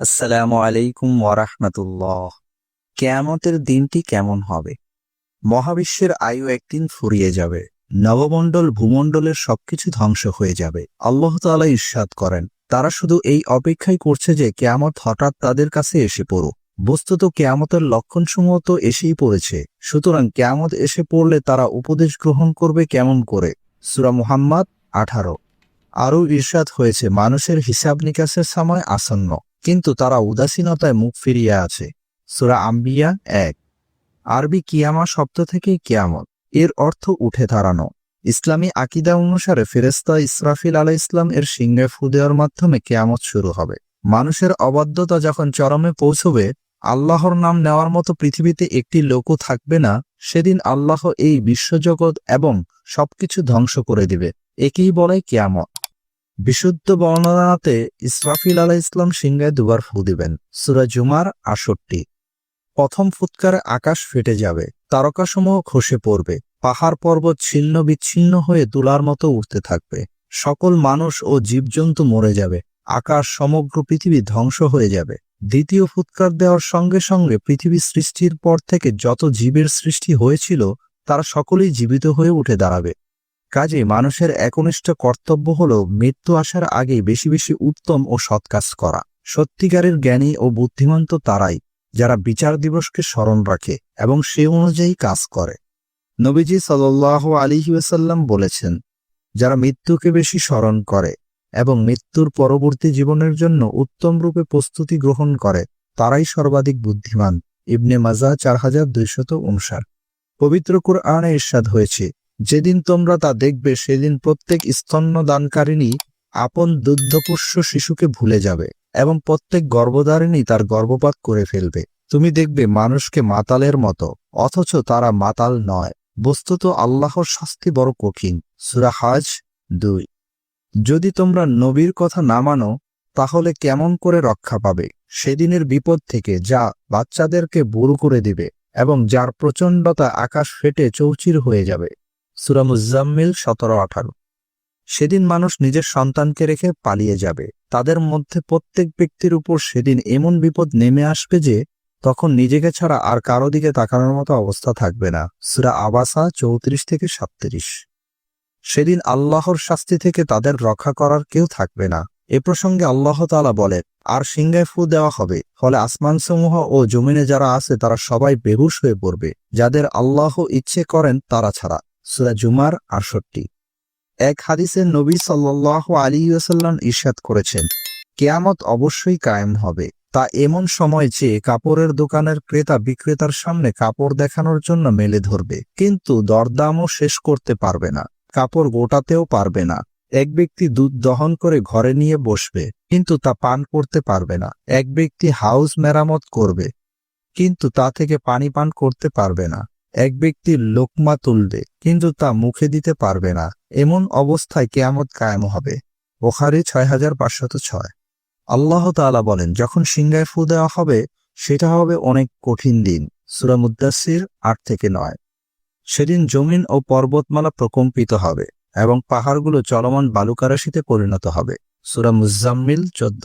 আসসালামু আলাইকুম ওয়ারাহমাতুল্লাহ কেয়ামতের দিনটি কেমন হবে? মহাবিশ্বের আয়ু একদিন ফুরিয়ে যাবে, নবমণ্ডল ভূমণ্ডলের সবকিছু ধ্বংস হয়ে যাবে, আল্লাহ তাআলা ইরশাদ করেন। তারা শুধু এই অপেক্ষাই করছে যে কেয়ামত হঠাৎ তাদের কাছে এসে পড়ুক। বস্তুত কেয়ামতের লক্ষণসমূহ তো এসেই পড়েছে, সুতরাং কেয়ামত এসে পড়লে তারা উপদেশ গ্রহণ করবে কেমন করে? সুরা মুহাম্মদ আঠারো। আরও ঈর্ষাদ হয়েছে, মানুষের হিসাব নিকাশের সময় আসন্ন। কিন্তু তারা উদাসীনতায় মুখ ফিরিয়ে আছে। সুরা আম্বিয়া এক। আরবি কিয়ামা শব্দ থেকে কিয়ামত। এর অর্থ উঠে দাঁড়ানো। ইসলামী আকিদা অনুসারে ফেরেস্তা ইসরাফিল আলাহ ইসলাম এর সিংহে ফু দেওয়ার মাধ্যমে কেয়ামত শুরু হবে। মানুষের অবাধ্যতা যখন চরমে পৌঁছবে, আল্লাহর নাম নেওয়ার মতো পৃথিবীতে একটি লোকও থাকবে না, সেদিন আল্লাহ এই বিশ্বজগৎ এবং সবকিছু ধ্বংস করে দিবে। একেই বলে কিয়ামত। বিশুদ্ধ বর্ণনাতে ইসরাফিল আলাহ ইসলাম সিংহায় দুবার ফু দিবেন। সুরা জুমার আষট্টি প্রথম ফুৎকারে আকাশ ফেটে যাবে, তারকাসমূহ খসে পড়বে, পাহাড় পর্বত ছিন্ন বিচ্ছিন্ন হয়ে তুলার মতো উঠতে থাকবে, সকল মানুষ ও জীবজন্তু মরে যাবে, আকাশ সমগ্র পৃথিবী ধ্বংস হয়ে যাবে। দ্বিতীয় ফুৎকার দেওয়ার সঙ্গে সঙ্গে পৃথিবী সৃষ্টির পর থেকে যত জীবের সৃষ্টি হয়েছিল, তারা সকলেই জীবিত হয়ে উঠে দাঁড়াবে। কাজে মানুষের একনিষ্ঠ কর্তব্য হল মৃত্যু আসার আগেই বেশি বেশি উত্তম ও সৎ কাজ করা। সত্যিকারের জ্ঞানী ও বুদ্ধিমান তো তারাই, যারা বিচার দিবসকে স্মরণ রাখে এবং সে অনুযায়ী কাজ করে। নবীজি সাল্লাহ আলিহি ওয়াসাল্লাম বলেছেন, যারা মৃত্যুকে বেশি স্মরণ করে এবং মৃত্যুর পরবর্তী জীবনের জন্য উত্তম রূপে প্রস্তুতি গ্রহণ করে, তারাই সর্বাধিক বুদ্ধিমান। ইবনে মাজা চার হাজার দুইশত অনুসার পবিত্র কুরআনে ইরশাদ হয়েছে যেদিন তোমরা তা দেখবে, সেদিন প্রত্যেক স্তন্যদানকারিণী আপন দুগ্ধপুষ্য শিশুকে ভুলে যাবে এবং প্রত্যেক গর্ভধারিণী তার গর্ভপাত করে ফেলবে। তুমি দেখবে মানুষকে মাতালের মতো, অথচ তারা মাতাল নয়। বস্তুত আল্লাহর শাস্তি বড় কঠিন। সুরা হাজ দুই। যদি তোমরা নবীর কথা না মানো, তাহলে কেমন করে রক্ষা পাবে? সেদিনের বিপদ থেকে যা বাচ্চাদেরকে বুড়ো করে দিবে এবং যার প্রচণ্ডতা আকাশ ফেটে চৌচির হয়ে যাবে। সুরা মুজাম্মিল সতেরো আঠারো। সেদিন মানুষ নিজের সন্তানকে রেখে পালিয়ে যাবে। তাদের মধ্যে প্রত্যেক ব্যক্তির উপর সেদিন এমন বিপদ নেমে আসবে যে, তখন নিজেকে ছাড়া আর কারও দিকে তাকানোর মতো অবস্থা থাকবে না। সুরা আবাসা চৌত্রিশ থেকে সাতত্রিশ। সেদিন আল্লাহর শাস্তি থেকে তাদের রক্ষা করার কেউ থাকবে না। এ প্রসঙ্গে আল্লাহ তালা বলেন, আর সিংহায় ফু দেওয়া হবে। ফলে আসমানসমূহ ও জমিনে যারা আছে তারা সবাই বেহুশ হয়ে পড়বে। যাদের আল্লাহ ইচ্ছে করেন তারা ছাড়া। সুরা জুমার আটষট্টি। এক হাদিসে নবী সাল্লাহ আলী ওয়াসাল্লাম ইরশাদ করেছেন, কেয়ামত অবশ্যই কায়েম হবে। তা এমন সময় যে কাপড়ের দোকানের ক্রেতা বিক্রেতার সামনে কাপড় দেখানোর জন্য মেলে ধরবে, কিন্তু দরদামও শেষ করতে পারবে না, কাপড় গোটাতেও পারবে না। এক ব্যক্তি দুধ দহন করে ঘরে নিয়ে বসবে, কিন্তু তা পান করতে পারবে না। এক ব্যক্তি হাউস মেরামত করবে, কিন্তু তা থেকে পানি পান করতে পারবে না। এক ব্যক্তি লোকমা তুলবে, কিন্তু তা মুখে দিতে পারবে না। এমন অবস্থায় কেয়ামত কায়েম হবে। বোখারি ছয় হাজার পাঁচশত ছয়। আল্লাহ তাআলা বলেন, যখন সিংহায় ফু দেওয়া হবে, সেটা হবে অনেক কঠিন দিন। সুরা মুদাসির আট থেকে নয়। সেদিন জমিন ও পর্বতমালা প্রকম্পিত হবে এবং পাহাড়গুলো চলমান বালুকারাশিতে পরিণত হবে। সুরা মুজাম্মিল চোদ্দ।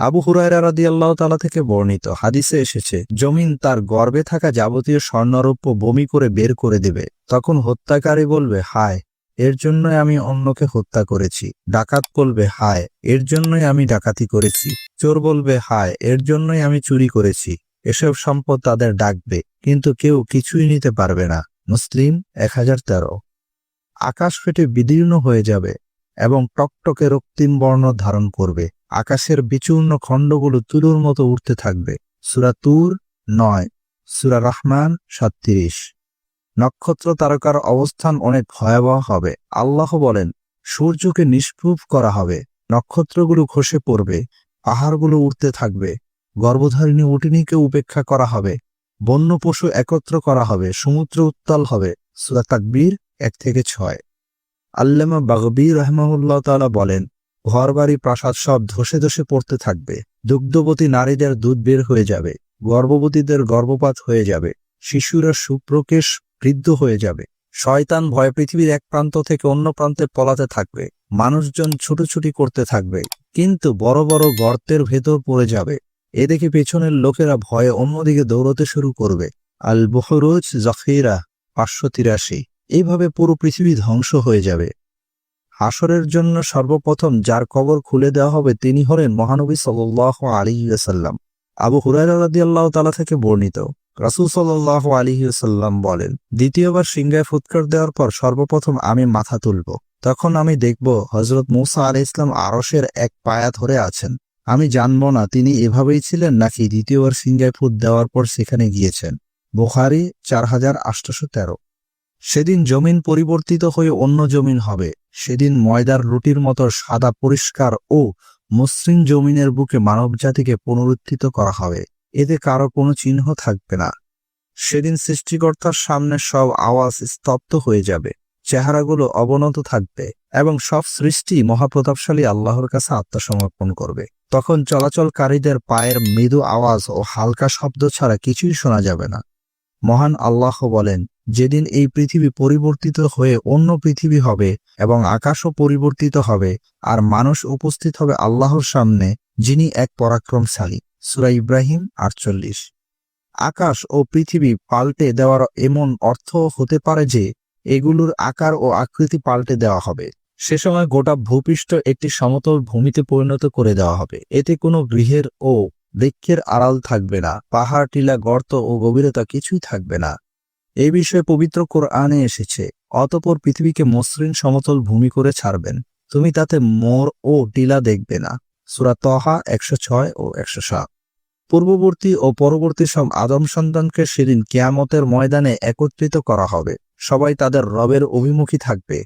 আবু হুরায়রা রাদি আল্লাহ তালা থেকে বর্ণিত হাদিসে এসেছে, জমিন তার গর্বে থাকা যাবতীয় স্বর্ণরৌপ্য বমি করে বের করে দেবে। তখন হত্যাকারী বলবে, হায়, এর জন্যই আমি অন্যকে হত্যা করেছি। ডাকাত বলবে, হায়, এর জন্যই আমি ডাকাতি করেছি। চোর বলবে, হায়, এর জন্যই আমি চুরি করেছি। এসব সম্পদ তাদের ডাকবে, কিন্তু কেউ কিছুই নিতে পারবে না। মুসলিম, এক হাজার তেরো। আকাশ ফেটে বিদীর্ণ হয়ে যাবে এবং টকটকে রক্তিম বর্ণ ধারণ করবে। আকাশের বিচূর্ণ খণ্ডগুলো তুলোর মতো উঠতে থাকবে। সুরা তুর নয়, সুরা রহমান সাত্রিশ নক্ষত্র তারকার অবস্থান অনেক ভয়াবহ হবে। আল্লাহ বলেন, সূর্যকে নিষ্প্রুভ করা হবে। নক্ষত্রগুলো খসে পড়বে, পাহাড়গুলো উঠতে থাকবে, গর্ভধারিণী উটিনীকে উপেক্ষা করা হবে বন্য পশু একত্র করা হবে, সমুদ্র উত্তাল হবে। সুরা তাকবীর এক থেকে ছয়। আল্লামা বাগবী রহমাউল্লাহ তাআলা বলেন ঘরবাড়ি প্রাসাদ সব ধসে ধসে পড়তে থাকবে। দুগ্ধবতী নারীদের দুধ বের হয়ে যাবে। গর্ভবতীদের গর্ভপাত হয়ে যাবে। শিশুরা সুপ্রকেশ বৃদ্ধ হয়ে যাবে। শয়তান ভয় পৃথিবীর এক প্রান্ত থেকে অন্য প্রান্তে পলাতে থাকবে। মানুষজন ছুটোছুটি করতে থাকবে। কিন্তু বড় বড় গর্তের ভেতর পড়ে যাবে। এ দেখে পেছনের লোকেরা ভয়ে অন্যদিকে দৌড়তে শুরু করবে। আল বহরুজ জফিরা পাঁচশো তিরাশি। এইভাবে পুরো পৃথিবী ধ্বংস হয়ে যাবে। হাসরের জন্য সর্বপ্রথম যার কবর খুলে দেওয়া হবে তিনি হলেন মহানবী সাল্লাহ আলী সাল্লাম আবু হুরাইরাদি আল্লাহ তালা থেকে বর্ণিত, রাসুল সাল্লাহ আলী সাল্লাম বলেন, দ্বিতীয়বার সিংহায় ফুৎকার দেওয়ার পর সর্বপ্রথম আমি মাথা তুলব। তখন আমি দেখব হজরত মুসা আলি ইসলাম আরসের এক পায়া ধরে আছেন। আমি জানব না তিনি এভাবেই ছিলেন নাকি দ্বিতীয়বার সিংহায় ফুট দেওয়ার পর সেখানে গিয়েছেন। বুখারি, চার হাজার তেরো। সেদিন জমিন পরিবর্তিত হয়ে অন্য জমিন হবে। সেদিন ময়দার রুটির মতো সাদা পরিষ্কার ও মসৃণ জমিনের বুকে মানবজাতিকে পুনরুত্থিত করা হবে। এতে কারও কোনো চিহ্ন থাকবে না। সেদিন সৃষ্টিকর্তার সামনে সব আওয়াজ স্তব্ধ হয়ে যাবে। চেহারাগুলো অবনত থাকবে এবং সব সৃষ্টি মহাপ্রতাপশালী আল্লাহর কাছে আত্মসমর্পণ করবে। তখন চলাচলকারীদের পায়ের মৃদু আওয়াজ ও হালকা শব্দ ছাড়া কিছুই শোনা যাবে না। মহান আল্লাহ বলেন, যেদিন এই পৃথিবী পরিবর্তিত হয়ে অন্য পৃথিবী হবে এবং আকাশও পরিবর্তিত হবে, আর মানুষ উপস্থিত হবে আল্লাহর সামনে, যিনি এক পরাক্রমশালী। সুরা ইব্রাহিম আটচল্লিশ। আকাশ ও পৃথিবী পাল্টে দেওয়ার এমন অর্থ হতে পারে যে, এগুলোর আকার ও আকৃতি পাল্টে দেওয়া হবে। সে সময় গোটা ভূপৃষ্ঠ একটি সমতল ভূমিতে পরিণত করে দেওয়া হবে। এতে কোনো গৃহের ও বৃক্ষের আড়াল থাকবে না, পাহাড়, টিলা, গর্ত ও গভীরতা কিছুই থাকবে না। এই বিষয়ে পবিত্র কোরআনে এসেছে, অতপর পৃথিবীকে মসৃণ সমতল ভূমি করে ছাড়বেন, তুমি তাতে মোর ও টিলা দেখবে না। সুরা তহা একশো ছয় ও একশো সাত। পূর্ববর্তী ও পরবর্তী সব আদম সন্তানকে সেদিন কেয়ামতের ময়দানে একত্রিত করা হবে, সবাই তাদের রবের অভিমুখী থাকবে।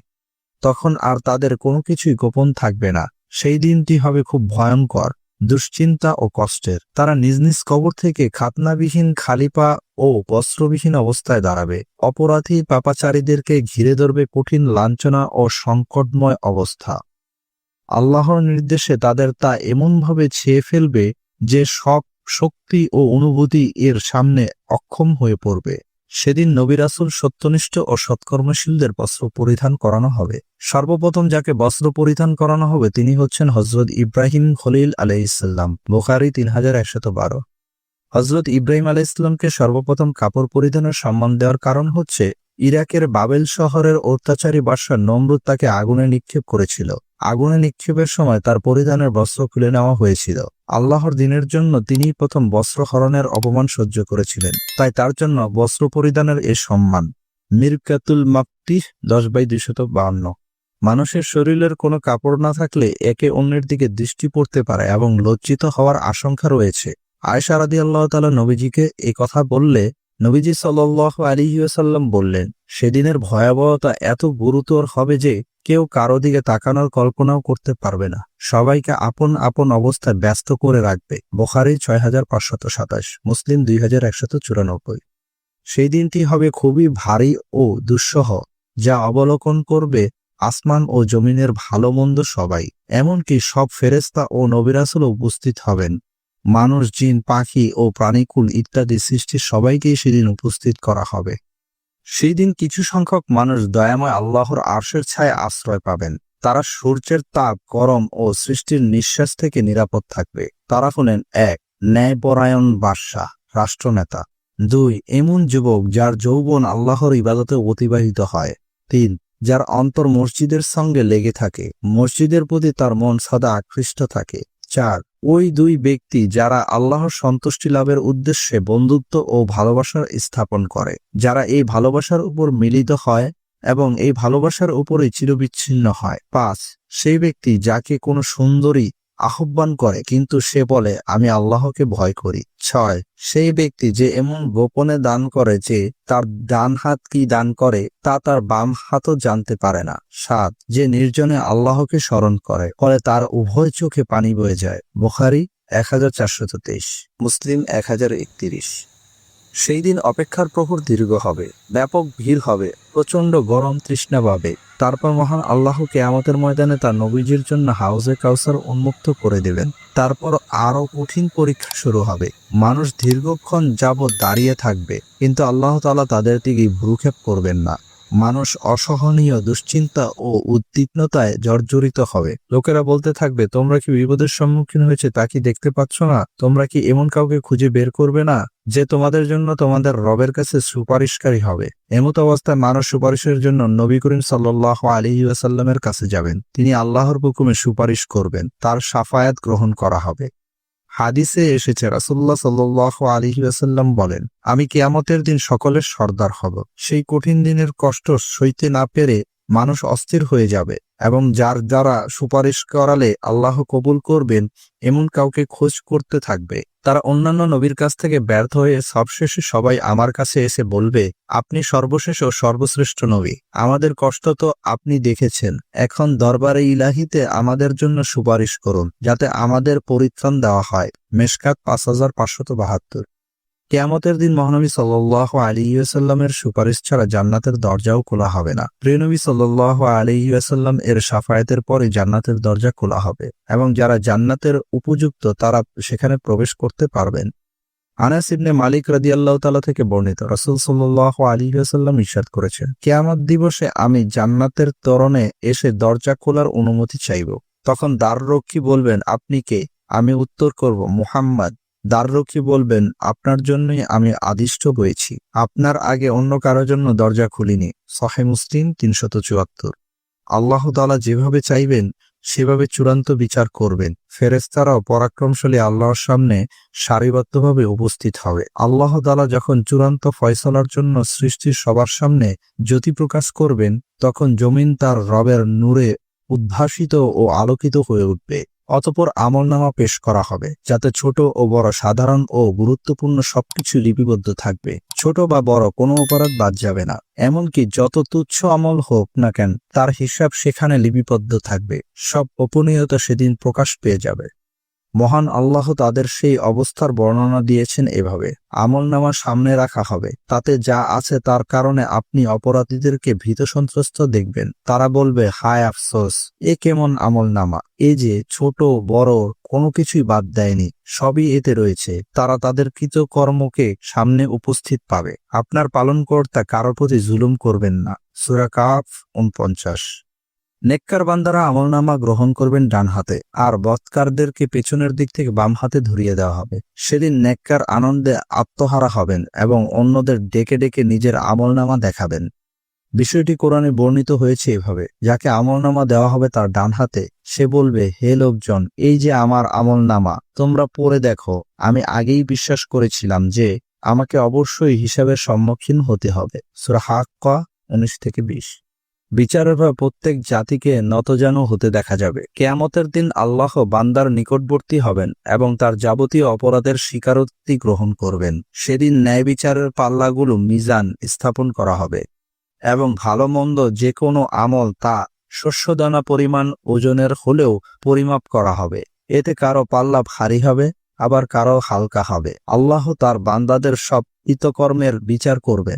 তখন আর তাদের কোনো কিছুই গোপন থাকবে না, সেই দিনটি হবে খুব ভয়ঙ্কর। দুশ্চিন্তা ও কষ্টের। তারা নিজ নিজ কবর থেকে খাতনাবিহীন খালিপা ও বস্ত্রবিহীন অবস্থায় দাঁড়াবে। অপরাধী পাপাচারীদেরকে ঘিরে ধরবে কঠিন লাঞ্ছনা ও সংকটময় অবস্থা। আল্লাহর নির্দেশে তাদের তা এমনভাবে ছেয়ে ফেলবে যে সব শক্তি ও অনুভূতি এর সামনে অক্ষম হয়ে পড়বে। সেদিন নবিরাসুল সত্যনিষ্ঠ ও সৎকর্মশীলদের বস্ত্র পরিধান করানো হবে। সর্বপ্রথম যাকে বস্ত্র পরিধান করানো হবে তিনি হচ্ছেন হজরত ইব্রাহিম খলিল আলাইসাল্লাম বোখারি তিন হাজার একশত বারো। হজরত ইব্রাহিম আলাইসাল্লামকে সর্বপ্রথম কাপড় পরিধানের সম্মান দেওয়ার কারণ হচ্ছে, ইরাকের বাবেল শহরের অত্যাচারী বাদশাহ নমরুদ তাকে আগুনে নিক্ষেপ করেছিল। আগুনে নিক্ষেপের সময় তার পরিধানের বস্ত্র খুলে নেওয়া হয়েছিল। আল্লাহর দিনের জন্য তিনি প্রথম বস্ত্র হরণের অপমান সহ্য করেছিলেন, তাই তার জন্য বস্ত্র পরিধানের এ সম্মান। মির্কাতুল মাক্তি, দশ বাই দুইশত বাহান্ন। মানুষের শরীরের কোনো কাপড় না থাকলে একে অন্যের দিকে দৃষ্টি পড়তে পারে এবং লজ্জিত হওয়ার আশঙ্কা রয়েছে। আয়সা রাদি আল্লাহ তালা নবীজিকে এ কথা বললে নবীজি সাল্লাহ আলিহাসাল্লাম বললেন, সেদিনের ভয়াবহতা এত গুরুতর হবে যে কেউ কারও দিকে তাকানোর কল্পনাও করতে পারবে না। সবাইকে আপন আপন অবস্থায় ব্যস্ত করে রাখবে। বোখারি ছয় হাজার পাঁচশত সাতাশ, মুসলিম দুই হাজার একশত চুরানব্বই। সেই দিনটি হবে খুবই ভারী ও দুঃসহ, যা অবলোকন করবে আসমান ও জমিনের ভালো মন্দ সবাই। এমনকি সব ফেরেস্তা ও নবিরাসুল উপস্থিত হবেন। মানুষ, জিন, পাখি ও প্রাণীকুল ইত্যাদি সৃষ্টির সবাইকেই সেদিন উপস্থিত করা হবে। সেই দিন কিছু সংখ্যক মানুষ দয়াময় আল্লাহর আর্শের ছায় আশ্রয় পাবেন। তারা সূর্যের তাপ, গরম ও সৃষ্টির নিঃশ্বাস থেকে নিরাপদ থাকবে। তারা হলেন এক, ন্যায়পরায়ণ বাদশাহ, রাষ্ট্রনেতা। দুই, এমন যুবক যার যৌবন আল্লাহর ইবাদতে অতিবাহিত হয়। তিন, যার অন্তর মসজিদের সঙ্গে লেগে থাকে। মসজিদের প্রতি তার মন সদা আকৃষ্ট থাকে। চার ওই দুই ব্যক্তি যারা আল্লাহর সন্তুষ্টি লাভের উদ্দেশ্যে বন্ধুত্ব ও ভালোবাসার স্থাপন করে, যারা এই ভালোবাসার উপর মিলিত হয় এবং এই ভালোবাসার উপরে চিরবিচ্ছিন্ন হয়। পাঁচ, সেই ব্যক্তি যাকে কোনো সুন্দরী আহ্বান করে, কিন্তু সে বলে, আমি আল্লাহকে ভয় করি। ছয়, সেই ব্যক্তি যে এমন গোপনে দান করে যে তার ডান হাত কি দান করে, তা তার বাম হাতও জানতে পারে না। সাত, যে নির্জনে আল্লাহকে স্মরণ করে, ফলে তার উভয় চোখে পানি বয়ে যায়। বোখারি, এক হাজার চারশত তেইশ। মুসলিম, এক হাজার একত্রিশ। সেই দিন অপেক্ষার প্রহর দীর্ঘ হবে, ব্যাপক ভিড় হবে, প্রচণ্ড গরম তৃষ্ণা পাবে। তারপর মহান আল্লাহকে আমাদের ময়দানে তার নবীজির জন্য হাউজে কাউসার উন্মুক্ত করে দেবেন। তারপর আরও কঠিন পরীক্ষা শুরু হবে। মানুষ দীর্ঘক্ষণ যাবৎ দাঁড়িয়ে থাকবে, কিন্তু আল্লাহ তালা তাদের দিকে ভ্রুক্ষেপ করবেন না। মানুষ অসহনীয় দুশ্চিন্তা ও উদ্বিগ্নতায় জর্জরিত হবে। লোকেরা বলতে থাকবে, তোমরা কি বিপদের সম্মুখীন হয়েছে তা কি দেখতে পাচ্ছ না? তোমরা কি এমন কাউকে খুঁজে বের করবে না যে তোমাদের জন্য তোমাদের রবের কাছে সুপারিশকারী হবে? এমত অবস্থায় মানুষ সুপারিশের জন্য নবী করিম সাল্লাহ আলী ওয়াসাল্লামের কাছে যাবেন। তিনি আল্লাহর হুকুমে সুপারিশ করবেন, তার সাফায়াত গ্রহণ করা হবে। হাদিসে এসেছে রাসুল্লাহ সাল্লাহ আলহি আসাল্লাম বলেন, আমি কেয়ামতের দিন সকলের সর্দার হব। সেই কঠিন দিনের কষ্ট সইতে না পেরে মানুষ অস্থির হয়ে যাবে এবং যার দ্বারা সুপারিশ করালে আল্লাহ কবুল করবেন, এমন কাউকে খোঁজ করতে থাকবে। তারা অন্যান্য নবীর কাছ থেকে ব্যর্থ হয়ে সবশেষে সবাই আমার কাছে এসে বলবে, আপনি সর্বশেষ ও সর্বশ্রেষ্ঠ নবী। আমাদের কষ্ট তো আপনি দেখেছেন। এখন দরবারে ইলাহিতে আমাদের জন্য সুপারিশ করুন, যাতে আমাদের পরিত্রাণ দেওয়া হয়। মেশকাত পাঁচ হাজার পাঁচশত বাহাত্তর। কেয়ামতের দিন মহানবী সাল্লাহ আলিয়াল্লামের সুপারিশ ছাড়া জান্নাতের দরজাও খোলা হবে না। প্রিয়নবী সাল্লাহ আলিয়াল্লাম এর সাফায়াতের পরে জান্নাতের দরজা খোলা হবে এবং যারা জান্নাতের উপযুক্ত, তারা সেখানে প্রবেশ করতে পারবেন। আনাস ইবনে মালিক রাদি আল্লাহ তালা থেকে বর্ণিত রসুল সাল্লাহ আলী আসাল্লাম ইস্বাদ করেছেন, কেয়ামত দিবসে আমি জান্নাতের তরণে এসে দরজা খোলার অনুমতি চাইব। তখন দ্বাররক্ষী বলবেন, আপনি কে? আমি উত্তর করব, মুহাম্মদ। দ্বাররক্ষী বলবেন, আপনার জন্যই আমি আদিষ্ট হয়েছি। আপনার আগে অন্য কারও জন্য দরজা খুলিনি। সহে মুসলিম তিনশত চুয়াত্তর। আল্লাহ তালা যেভাবে চাইবেন, সেভাবে চূড়ান্ত বিচার করবেন। ফেরেস্তারাও পরাক্রমশালী আল্লাহর সামনে সারিবদ্ধভাবে উপস্থিত হবে। আল্লাহ তালা যখন চূড়ান্ত ফয়সলার জন্য সৃষ্টির সবার সামনে জ্যোতি প্রকাশ করবেন, তখন জমিন তার রবের নূরে উদ্ভাসিত ও আলোকিত হয়ে উঠবে। অতপর আমলনামা পেশ করা হবে, যাতে ছোট ও বড় সাধারণ ও গুরুত্বপূর্ণ সবকিছু লিপিবদ্ধ থাকবে। ছোট বা বড় কোনো অপরাধ বাদ যাবে না, এমনকি যত তুচ্ছ আমল হোক না কেন, তার হিসাব সেখানে লিপিবদ্ধ থাকবে। সব গোপনীয়তা সেদিন প্রকাশ পেয়ে যাবে। মহান আল্লাহ তাদের সেই অবস্থার বর্ণনা দিয়েছেন এভাবে আমলনামা সামনে রাখা হবে, তাতে যা আছে তার কারণে আপনি অপরাধীদেরকে ভীত সন্ত্রস্ত দেখবেন। তারা বলবে, হায় আফসোস, এ কেমন আমলনামা এ যে ছোট, বড়, কোনো কিছুই বাদ দেয়নি, সবই এতে রয়েছে। তারা তাদের কৃতকর্মকে সামনে উপস্থিত পাবে। আপনার পালনকর্তা কারও প্রতি জুলুম করবেন না। সুরা কাফ, উনপঞ্চাশ। নেককার বান্দারা আমলনামা গ্রহণ করবেন ডান হাতে, আর বৎকারদেরকে পেছনের দিক থেকে বাম হাতে ধরিয়ে দেওয়া হবে। সেদিন নেককার আনন্দে আত্মহারা হবেন এবং অন্যদের ডেকে ডেকে নিজের আমলনামা দেখাবেন। বিষয়টি কোরআনে বর্ণিত হয়েছে এভাবে, যাকে আমলনামা দেওয়া হবে তার ডান হাতে, সে বলবে, হে লোকজন, এই যে আমার আমলনামা, তোমরা পড়ে দেখো, আমি আগেই বিশ্বাস করেছিলাম যে আমাকে অবশ্যই হিসাবের সম্মুখীন হতে হবে। সুরা হাক্কা, উনিশ থেকে বিশ। বিচারের প্রত্যেক জাতিকে নতজানু হতে দেখা যাবে। কেয়ামতের দিন আল্লাহ বান্দার নিকটবর্তী হবেন এবং তার যাবতীয় অপরাধের স্বীকারোক্তি গ্রহণ করবেন। সেদিন ন্যায় বিচারের পাল্লাগুলো মিজান স্থাপন করা হবে এবং ভালো মন্দ যে কোনো আমল তা শস্যদানা পরিমাণ ওজনের হলেও পরিমাপ করা হবে। এতে কারও পাল্লা ভারী হবে, আবার কারও হালকা হবে। আল্লাহ তার বান্দাদের সব কৃতকর্মের বিচার করবে।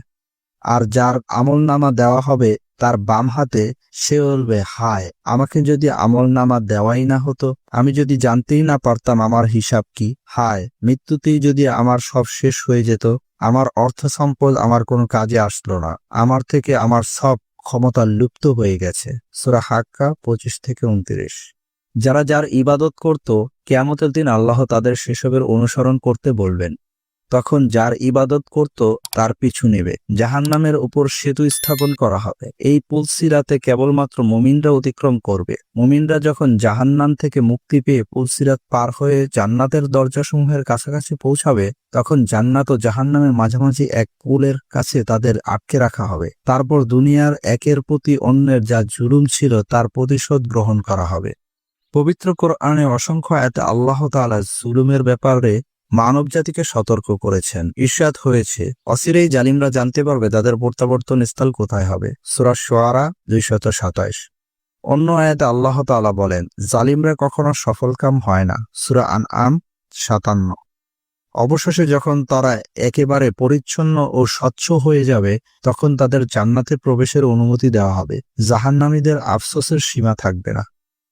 আর যার আমল নামা দেওয়া হবে তার বাম হাতে সে বলবে, হায়, আমাকে যদি আমল নামা দেওয়াই না হতো, আমি যদি জানতেই না পারতাম আমার হিসাব কি? হায়, মৃত্যুতেই যদি আমার সব শেষ হয়ে যেত, আমার অর্থ সম্পদ আমার কোনো কাজে আসলো না। আমার থেকে আমার সব ক্ষমতা লুপ্ত হয়ে গেছে। সুরা হাক্কা পঁচিশ থেকে উনত্রিশ। যারা যার ইবাদত করত, কেয়ামতের দিন আল্লাহ তাদের সেসবের অনুসরণ করতে বলবেন। তখন যার ইবাদত করত, তার পিছু নেবে। জাহান্নামের উপর সেতু স্থাপন করা হবে। এই পুলসিরাতে কেবলমাত্র মুমিনরা অতিক্রম করবে। মুমিনরা যখন জাহান্নাম থেকে মুক্তি পেয়ে পুলসিরাত পার হয়ে জান্নাতের দরজাসমূহের কাছাকাছি পৌঁছাবে, তখন জান্নাত ও জাহান্নামের মাঝামাঝি এক পুলের কাছে তাদের আটকে রাখা হবে। তারপর দুনিয়ার একের প্রতি অন্যের যা জুলুম ছিল, তার প্রতিশোধ গ্রহণ করা হবে। পবিত্র কোরআনে অসংখ্য এতে আল্লাহ তাআলা জুলুমের ব্যাপারে মানব জাতিকে সতর্ক করেছেন। ঈর্ষাদ হয়েছে, অসিরেই জালিমরা জানতে পারবে তাদের প্রত্যাবর্তন স্থল কোথায় হবে। সুরা সোয়ারা দুইশত সাতাইশ। অন্য আয়াতে আল্লাহ তাআলা বলেন, জালিমরা কখনো সফলকাম হয় না। সুরা আন আম সাতান্ন। অবশেষে যখন তারা একেবারে পরিচ্ছন্ন ও স্বচ্ছ হয়ে যাবে, তখন তাদের জান্নাতে প্রবেশের অনুমতি দেওয়া হবে। জাহান্নামীদের আফসোসের সীমা থাকবে না।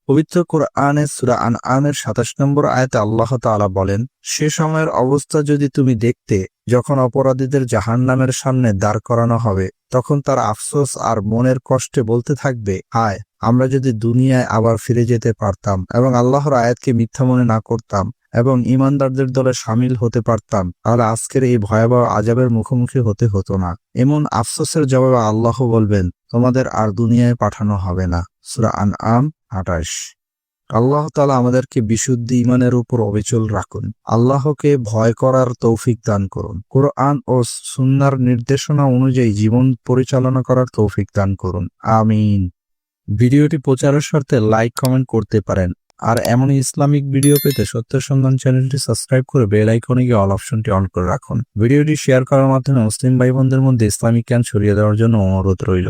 পবিত্র কোরআনে সুরা আন আমের সাতাশ নম্বর আয়তে আল্লাহ তাআলা বলেন, সে সময়ের অবস্থা যদি তুমি দেখতে, যখন অপরাধীদের জাহান্নামের সামনে দাঁড় করানো হবে, তখন তার আফসোস আর মনের কষ্টে বলতে থাকবে, হায়, আমরা যদি দুনিয়ায় আবার ফিরে যেতে পারতাম এবং আল্লাহর আয়াতকে মিথ্যা মনে না করতাম এবং ইমানদারদের দলে সামিল হতে পারতাম, তাহলে আজকের এই ভয়াবহ আজাবের মুখোমুখি হতে হতো না। এমন আফসোসের জবাবে আল্লাহ বলবেন, তোমাদের আর দুনিয়ায় পাঠানো হবে না। সুরা আন আম আটাশ আল্লাহ তালা আমাদেরকে বিশুদ্ধ ইমানের উপর অবিচল রাখুন। আল্লাহকে ভয় করার তৌফিক দান করুন। কোরআন ও সুন্নার নির্দেশনা অনুযায়ী জীবন পরিচালনা করার তৌফিক দান করুন। আমিন। ভিডিওটি প্রচারের স্বার্থে লাইক, কমেন্ট করতে পারেন। আর এমন ইসলামিক ভিডিও পেতে সত্যের সন্ধান চ্যানেলটি সাবস্ক্রাইব করে বেল আইকনে গিয়ে অল অপশনটি অন করে রাখুন। ভিডিওটি শেয়ার করার মাধ্যমে মুসলিম ভাই বোনদের মধ্যে ইসলামিক জ্ঞান ছড়িয়ে দেওয়ার জন্য অনুরোধ রইল।